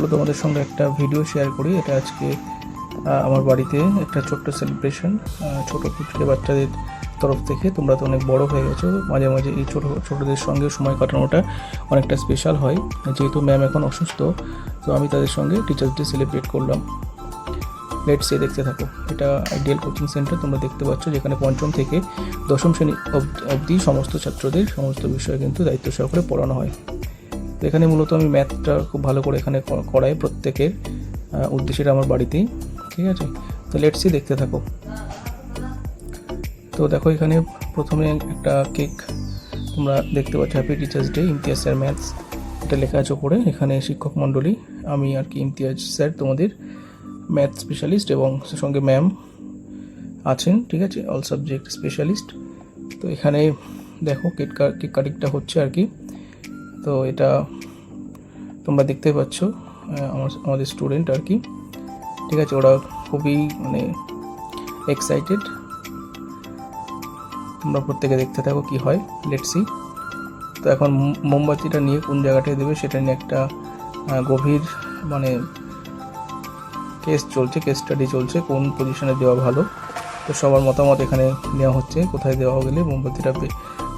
চলো তোমাদের সঙ্গে একটা ভিডিও শেয়ার করি। এটা আজকে আমার বাড়িতে একটা ছোট্ট সেলিব্রেশন ছোট কুচকে বাচ্চাদের তরফ থেকে। তোমরা তো অনেক বড় হয়ে গেছো। মাঝে মাঝে এই ছোটো, ছোটোদের সঙ্গে সময় কাটানোটা অনেকটা স্পেশাল হয়। যেহেতু ম্যাম এখন অসুস্থ, তো আমি তাদের সঙ্গে টিচার্স ডে সেলিব্রেট করলাম। লেট সে দেখতে থাকো। এটা আইডিয়াল কোচিং সেন্টার তোমরা দেখতে পাচ্ছ, যেখানে পঞ্চম থেকে দশম শ্রেণি অব- অবধি সমস্ত ছাত্রদের সমস্ত বিষয়ে কিন্তু দায়িত্ব সহকারে পড়ানো হয়। তো এখানে মূলত আমি ম্যাথটা খুব ভালো করে এখানে করাই প্রত্যেকের আহ, উদ্দেশ্যটা আমার বাড়িতেই ঠিক আছে? তো লেটসি দেখতে থাকো। তো দেখো এখানে প্রথমে একটা কেক তোমরা দেখতে পাচ্ছ happy teachers day Imtiaz sir maths এটা লেখা আছে ওপরে এখানে শিক্ষক মণ্ডলী আমি আর কি ইমতিয়াজ স্যার তোমাদের ম্যাথ স্পেশালিস্ট এবং সঙ্গে ম্যাম আছেন ঠিক আছে? অল সাবজেক্ট স্পেশালিস্ট তো এখানে দেখো কেক কেক কাটিংটা হচ্ছে আর কি। তো এটা তোমরা দেখতে পাচ্ছ আমার, আমাদের স্টুডেন্ট আর কি। ঠিক আছে, ওরা খুবই মানে এক্সাইটেড তোমরা প্রত্যেকে দেখতে থাকো কি হয় লেটসি তো এখন মোম- মোমবাতিটা নিয়ে কোন জায়গাটায় দেবে সেটা নিয়ে একটা গভীর মানে কেস চলছে কেস স্টাডি চলছে, কোন পজিশনে দেওয়া ভালো। তো সবার মতামত এখানে নেওয়া হচ্ছে, কোথায় দেওয়া গেলে মোমবাতিটা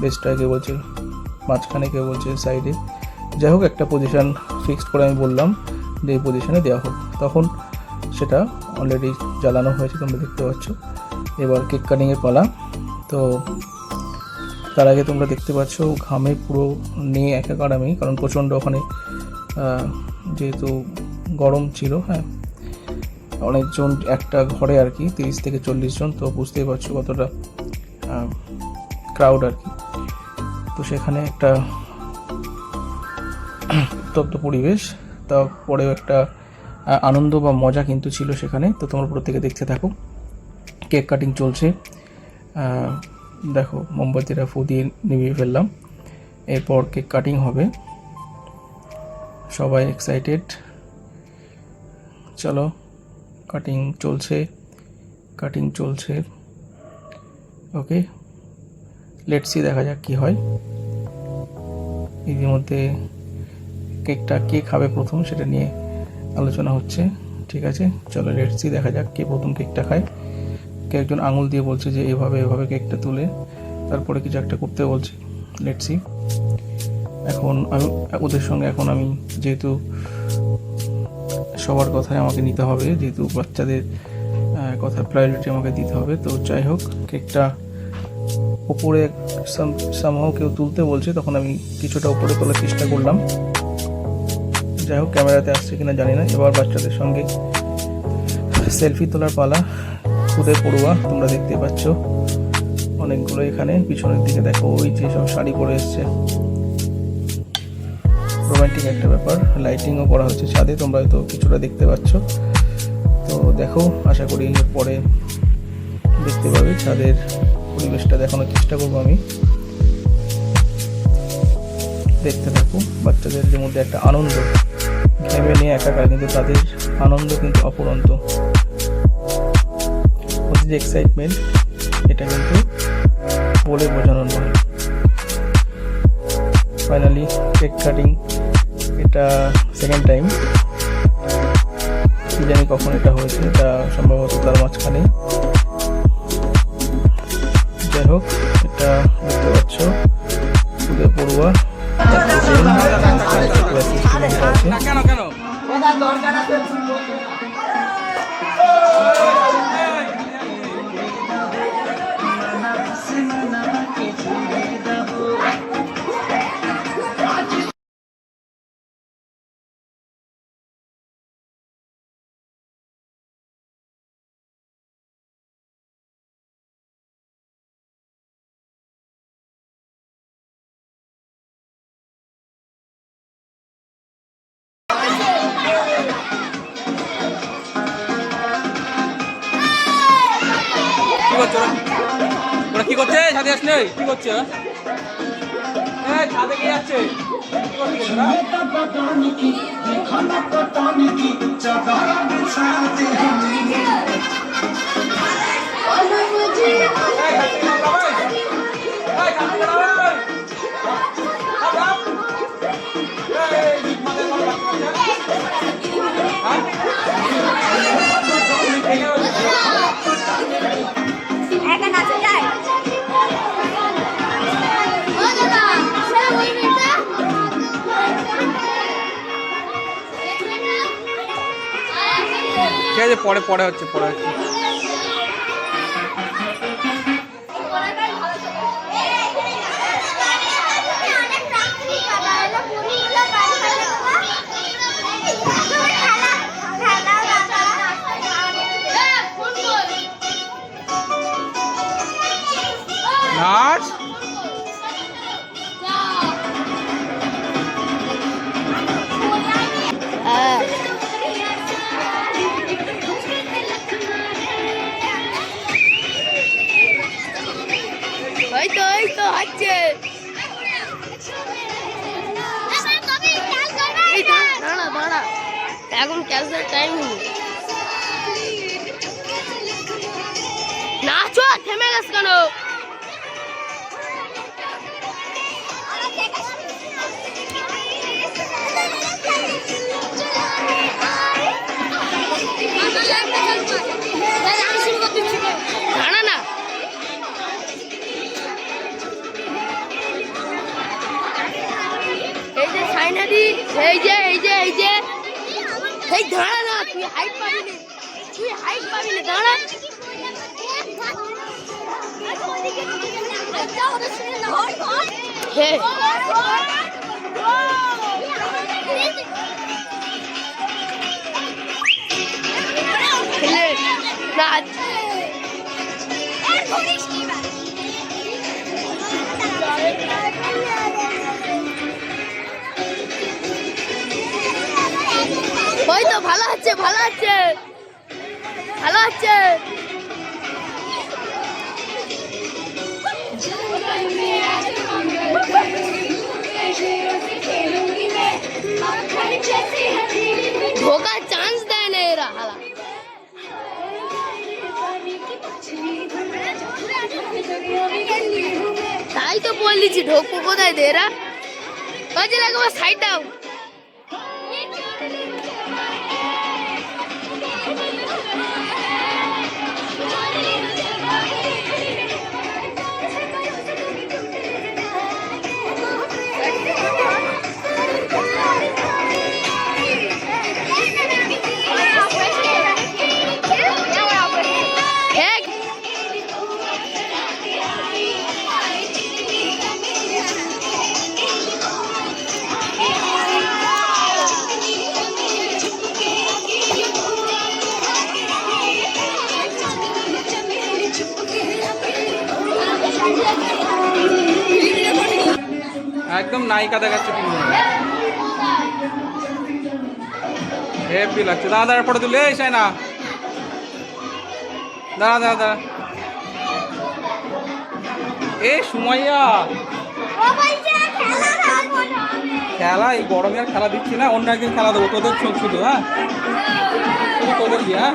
বেস্ট কেউ বলছে। মাঝখানে কেউ বলছে সাইডে। যাই হোক, একটা পজিশন ফিক্সড করে আমি বললাম যে এই পজিশনে দেওয়া হোক। তখন সেটা অলরেডি জ্বালানো হয়েছে, তোমরা দেখতে পাচ্ছ। এবার কেক কাটিংয়ের পালা। তো তার আগে তোমরা দেখতে পাচ্ছ, ঘামে পুরো নিয়ে একাকার আমি, কারণ প্রচণ্ড ওখানে যেহেতু গরম ছিল হ্যাঁ। অনেকজন, একটা ঘরে আর কি, তিরিশ থেকে চল্লিশ জন, তো বুঝতেই পারছ কতটা ক্রাউড আর কি। তো সেখানে একটা উত্তপ্ত পরিবেশ, তারপরেও একটা আনন্দ বা মজা কিন্তু ছিল সেখানে। তো তোমরা প্রত্যেকে দেখতে থাকো। কেক কাটিং চলছে। দেখো মোমবাতিরা ফু দিয়ে নিভিয়ে ফেললাম। এরপর কেক কাটিং হবে। সবাই এক্সাইটেড চলো, কাটিং চলছে। কাটিং চলছে। ওকে। লেটসি দেখা যাক কি হয়। ইতিমধ্যে কেকটা কে খাবে প্রথম সেটা নিয়ে আলোচনা হচ্ছে, ঠিক আছে? চলো লেটসি দেখা যাক কে প্রথম কেকটা খায়। কে একজন আঙুল দিয়ে বলছে যে, এভাবে এভাবে কেকটা তুলে তারপরে কিছু একটা করতে বলছে। লেটসি এখন আমি, ওদের সঙ্গে এখন আমি, যেহেতু সবার কথাই আমাকে নিতে হবে, যেহেতু বাচ্চাদের কথা প্রায়োরিটি আমাকে দিতে হবে, তো যাই হোক, কেকটা ওপরে সামহাও কেউ তুলতে বলছে, তখন আমি কিছুটা উপরে তোলার চেষ্টা করলাম। যাই হোক, ক্যামেরাতে আসছে কিনা জানি না। এবার বাচ্চাদের সঙ্গে সেলফি তোলার পালা। খুদে পড়ুয়া, তোমরা দেখতে পাচ্ছ। অনেকগুলো এখানে, পিছনের দিকে দেখো, ওই যে সব শাড়ি পরে এসছে। রোমান্টিক একটা ব্যাপার। লাইটিংও করা হচ্ছে ছাদে, তোমরা হয়তো কিছুটা দেখতে পাচ্ছ। তো দেখো, আশা করি পরে দেখতে পাবে ছাদের পরিবেশটা দেখানোর চেষ্টা করব আমি। দেখতে থাকো, বাচ্চাদের মধ্যে একটা আনন্দ। ঘেমে নিয়ে একাকার, কিন্তু তাদের আনন্দ কিন্তু অপরন্ত যে এক্সাইটমেন্ট এটা কিন্তু বলে বোঝানো নয়। ফাইনালি কেক কাটিং এটা সেকেন্ড টাইম কি জানি কখন এটা হয়েছে এটা সম্ভবত তার মাঝখানে। করছে? ছাদে আসলে? কি করছে? ছাদে গিয়ে যাচ্ছে? কি করছে ঠিক আছে পরে পরে হচ্ছে পরে হচ্ছে। নাচ তো হচ্ছে দাঁড়া দাঁড়া এখন ক্যান্সেল টাইম নাচো থেমে গেছ কেন? দাঁড়া এই দাঁড়া না তুই হাইট পাবি না তুই হাইট পাবি না দাঁড়া ভালো আছে ভালো আছে। ভালো আছে। ঢোকার চান্স দেয় না এরা, হালা। তাই তো বললিছি ঢোকবো কোথায় দে এরা? কাজে লাগাবো সাইড দাও। নায়িকা দেখাচ্ছে তুমি হেপি লাগছে। দাঁড়া দাঁড়া, ফটো তুলে। এই না দাঁড়া দাঁড়া দাঁড়া। এ, সুমাইয়া। খেলা, এই গরমে আর খেলা দিচ্ছি না। অন্য একদিন খেলা দেবো। তোদের সব শুধু হ্যাঁ? তোদের দিয়ে হ্যাঁ?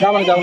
যাব যাব।